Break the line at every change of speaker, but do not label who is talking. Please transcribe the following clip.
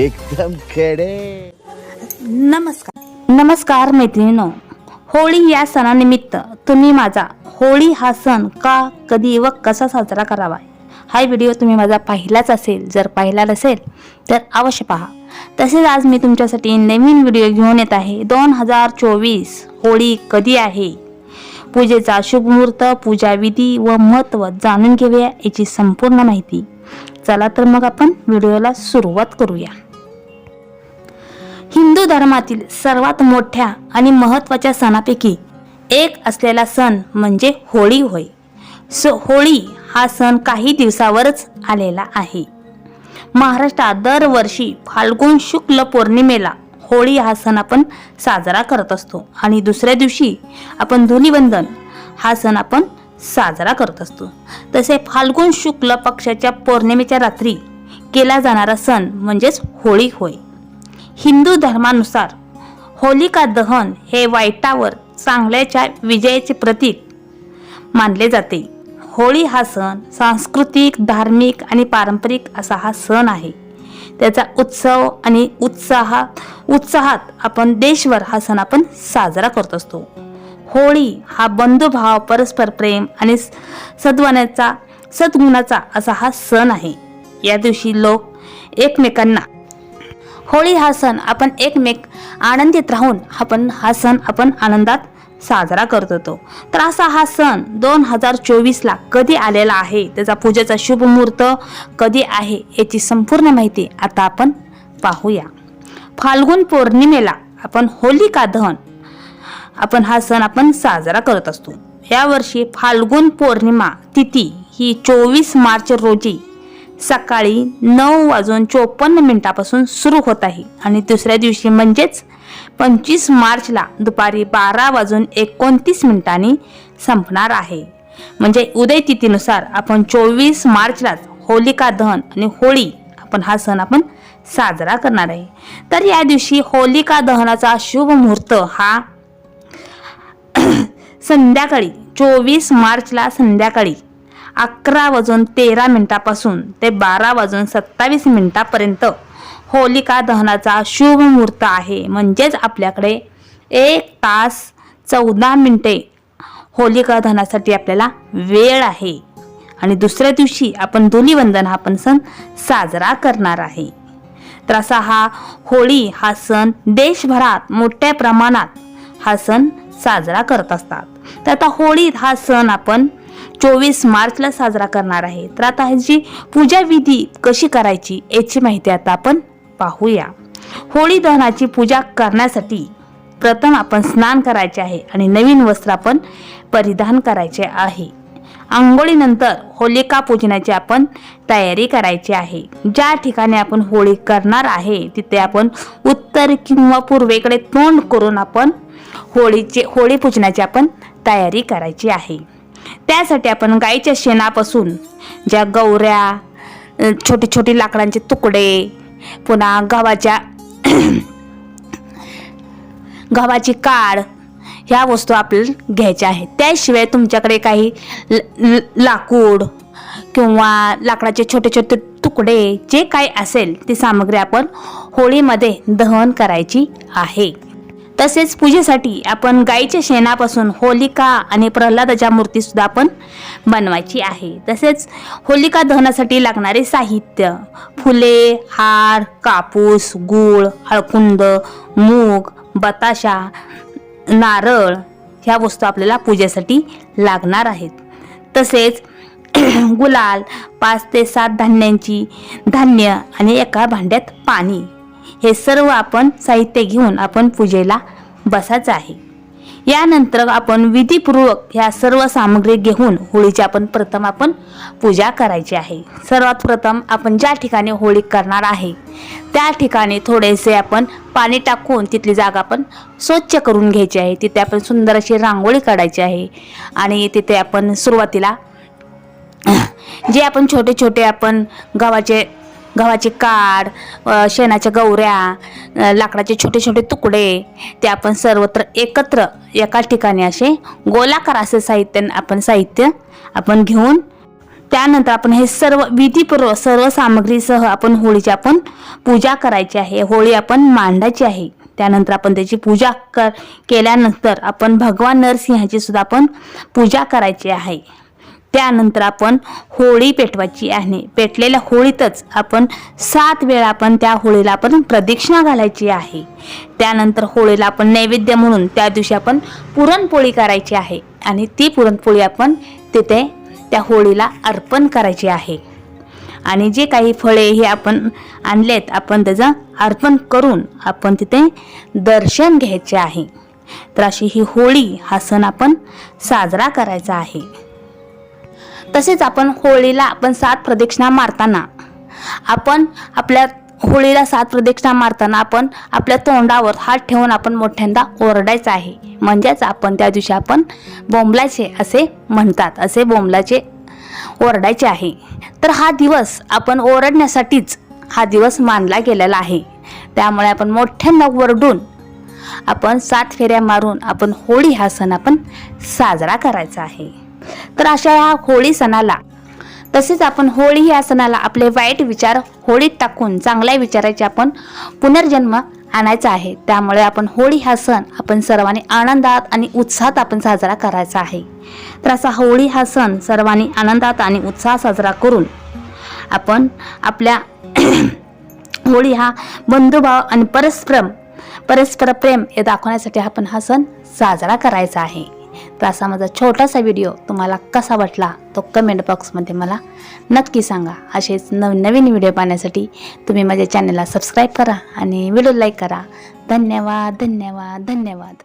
एकदम खेडे.
नमस्कार. नमस्कार मैत्रिणीनो. होळी या सणानिमित्त तुम्ही माझा होळी हा सण का कधी व कसा साजरा करावा? हा व्हिडिओ तुम्ही माझा पाहिलाच असेल जर पाहिला नसेल तर अवश्य पहा. तसेच आज मी तुमच्यासाठी नवीन व्हिडिओ घेऊन येत आहे. दोन हजार चोवीस होळी कधी आहे? पूजेचा शुभ मुहूर्त पूजाविधी व महत्त्व जाणून घेऊया याची संपूर्ण माहिती. चला तर मग आपण व्हिडिओला सुरुवात करूया. हिंदू धर्मातील सर्वात मोठ्या आणि महत्त्वाच्या सणापैकी एक असलेला सण म्हणजे होळी होय. सो होळी हा सण काही दिवसावरच आलेला आहे. महाराष्ट्रात दरवर्षी फाल्गुन शुक्ल पौर्णिमेला होळी हा सण आपण साजरा करत असतो आणि दुसऱ्या दिवशी आपण धुलीवंदन हा सण आपण साजरा करत असतो. तसे फाल्गुन शुक्ल पक्षाच्या पौर्णिमेच्या रात्री केला जाणारा सण म्हणजेच होळी होय. हिंदू धर्मानुसार होलिका दहन हे वाईटावर चांगल्याच्या विजयाचे प्रतीक मानले जाते. होळी हा सण सांस्कृतिक धार्मिक आणि पारंपरिक असा हा सण आहे. त्याचा उत्सव आणि उत्साह उत्साहात आपण देशभर हा सण आपण साजरा करत असतो. होळी हा बंधुभाव परस्पर प्रेम आणि सद्वनाचा सद्गुणाचा असा हा सण आहे. या दिवशी लोक एकमेकांना होळी हा सण आपण एकमेक आनंदित राहून आपण हा सण आपण आनंदात साजरा करत होतो. तर असा हा सण दोन हजार चोवीसला कधी आलेला आहे? त्याचा पूजेचा शुभ मुहूर्त कधी आहे? याची संपूर्ण माहिती आता आपण पाहूया. फाल्गुन पौर्णिमेला आपण होलिका दहन आपण हा सण आपण साजरा करत असतो. यावर्षी फाल्गुन पौर्णिमा तिथी ही चोवीस मार्च रोजी सकाळी नऊ वाजून चोपन्न मिनिटापासून सुरू होत आहे. आणि दुसऱ्या दिवशी म्हणजेच पंचवीस मार्चला दुपारी बारा वाजून एकोणतीस मिनिटांनी संपणार आहे. म्हणजे उदय तिथीनुसार आपण चोवीस मार्चलाच होलिका दहन आणि होळी आपण हा सण आपण साजरा करणार आहे. तर या दिवशी होलिका दहनाचा शुभ मुहूर्त हा संध्याकाळी चोवीस मार्चला संध्याकाळी अकरा वाजून तेरा मिनिटापासून ते बारा वाजून सत्तावीस मिनिटापर्यंत होलिका दहनाचा शुभ मुहूर्त आहे. म्हणजेच आपल्याकडे एक तास चौदा मिनिटे होलिका दहनासाठी आपल्याला वेळ आहे. आणि दुसऱ्या दिवशी आपण धुलीवंदन हा पण सण साजरा करणार आहे. तर असा हा होळी हा सण देशभरात मोठ्या प्रमाणात हा सण साजरा करत असतात. तर आता होळी हा सण आपण चोवीस मार्चला साजरा करणार आहे. तर आता ह्याची पूजा विधी कशी करायची याची माहिती आता आपण पाहूया. होळी दहनाची पूजा करण्यासाठी प्रथम आपण स्नान करायचे आहे आणि नवीन वस्त्र आपण परिधान करायचे आहे. आंघोळीनंतर होलिका पूजनाची आपण तयारी करायची आहे. ज्या ठिकाणी आपण होळी करणार आहे तिथे आपण उत्तर किंवा पूर्वेकडे तोंड करून आपण होळीचे होळी पूजनाची आपण तयारी करायची आहे. त्यासाठी आपण गाईच्या शेणापासून ज्या गौऱ्या छोटे छोटे लाकडांचे तुकडे पुन्हा गव्हाच्या गव्हाची काळ ह्या वस्तू आपल्याला घ्यायच्या आहेत. त्याशिवाय तुमच्याकडे काही ल- ल- लाकूड किंवा लाकडाचे छोटे छोटे तुकडे जे काही असेल ती सामग्री आपण होळीमध्ये दहन करायची आहे. तसेच पूजेसाठी आपण गाईच्या शेणापासून होलिका आणि प्रल्हादाच्या मूर्तीसुद्धा आपण बनवायची आहे. तसेच होलिका दहनासाठी लागणारे साहित्य फुले हार कापूस गूळ हळकुंद मूग बताशा नारळ ह्या वस्तू आपल्याला पूजेसाठी लागणार आहेत. तसेच गुलाल पाच ते सात धान्यांची धान्य आणि एका भांड्यात पाणी. हे सर्व आपण साहित्य घेऊन आपण पूजेला बसायचं आहे. यानंतर आपण विधीपूर्वक ह्या सर्व सामग्री घेऊन होळीची आपण प्रथम आपण पूजा करायची आहे. सर्वात प्रथम आपण ज्या ठिकाणी होळी करणार आहे त्या ठिकाणी थोडेसे आपण पाणी टाकून तिथली जागा आपण स्वच्छ करून घ्यायची आहे. तिथे आपण सुंदर अशी रांगोळी काढायची आहे आणि तिथे आपण सुरुवातीला जे आपण छोटे छोटे आपण गव्हाचे गव्हाचे काड शेणाच्या गौऱ्या लाकडाचे छोटे छोटे तुकडे ते आपण सर्वत्र एकत्र एका ठिकाणी असे गोलाकार असे साहित्य आपण साहित्य आपण घेऊन त्यानंतर आपण हे सर्व विधीपूर्व सर्व सामग्रीसह आपण होळीची आपण पूजा करायची आहे. होळी आपण मांडायची आहे. त्यानंतर आपण त्याची पूजा कर केल्यानंतर आपण भगवान नरसिंहाची सुद्धा आपण पूजा करायची आहे. त्यानंतर आपण होळी पेटवायची आहे. पेटलेल्या होळीतच आपण सात वेळा आपण त्या होळीला आपण प्रदक्षिणा घालायची आहे. त्यानंतर होळीला आपण नैवेद्य म्हणून त्या दिवशी आपण पुरणपोळी करायची आहे. आणि ती पुरणपोळी आपण तिथे त्या होळीला अर्पण करायची आहे. आणि जे काही फळे हे आपण आणलेत आपण त्याचं अर्पण करून आपण तिथे दर्शन घ्यायचे आहे. तर अशी ही होळी हा सण आपण साजरा करायचा आहे. तसेच आपण होळीला आपण सात प्रदक्षिणा मारताना आपण आपल्या होळीला सात प्रदक्षिणा मारताना आपण आपल्या तोंडावर हात ठेवून आपण मोठ्यांदा ओरडायचं आहे. म्हणजेच आपण त्या दिवशी आपण बोंबलाचे असे म्हणतात असे बोंबलाचे ओरडायचे आहे. तर हा दिवस आपण ओरडण्यासाठीच हा दिवस मानला गेलेला आहे. त्यामुळे आपण मोठ्यांना ओरडून आपण सात फेऱ्या मारून आपण होळी हा सण आपण साजरा करायचा आहे. तर अशा ह्या होळी सणाला. तसेच आपण होळी या सणाला आपले वाईट विचार होळीत टाकून चांगल्या विचाराचे आपण पुनर्जन्म आणायचा आहे. त्यामुळे आपण होळी हा सण आपण सर्वांनी आनंदात आणि उत्साहात आपण साजरा करायचा आहे. तर असा होळी हा सण सर्वांनी आनंदात आणि उत्साहात साजरा करून आपण आपल्या होळी हा बंधुभाव आणि परस्पर परस्पर प्रेम हे दाखवण्यासाठी आपण हा सण साजरा करायचा आहे. तर असा माझा छोटासा व्हिडिओ तुम्हाला कसा वाटला तो कमेंट बॉक्समध्ये मला नक्की सांगा. असेच नवीन नवीन व्हिडिओ पाहण्यासाठी तुम्ही माझ्या चॅनलला सबस्क्राईब करा आणि व्हिडिओ लाईक करा. धन्यवाद धन्यवाद धन्यवाद.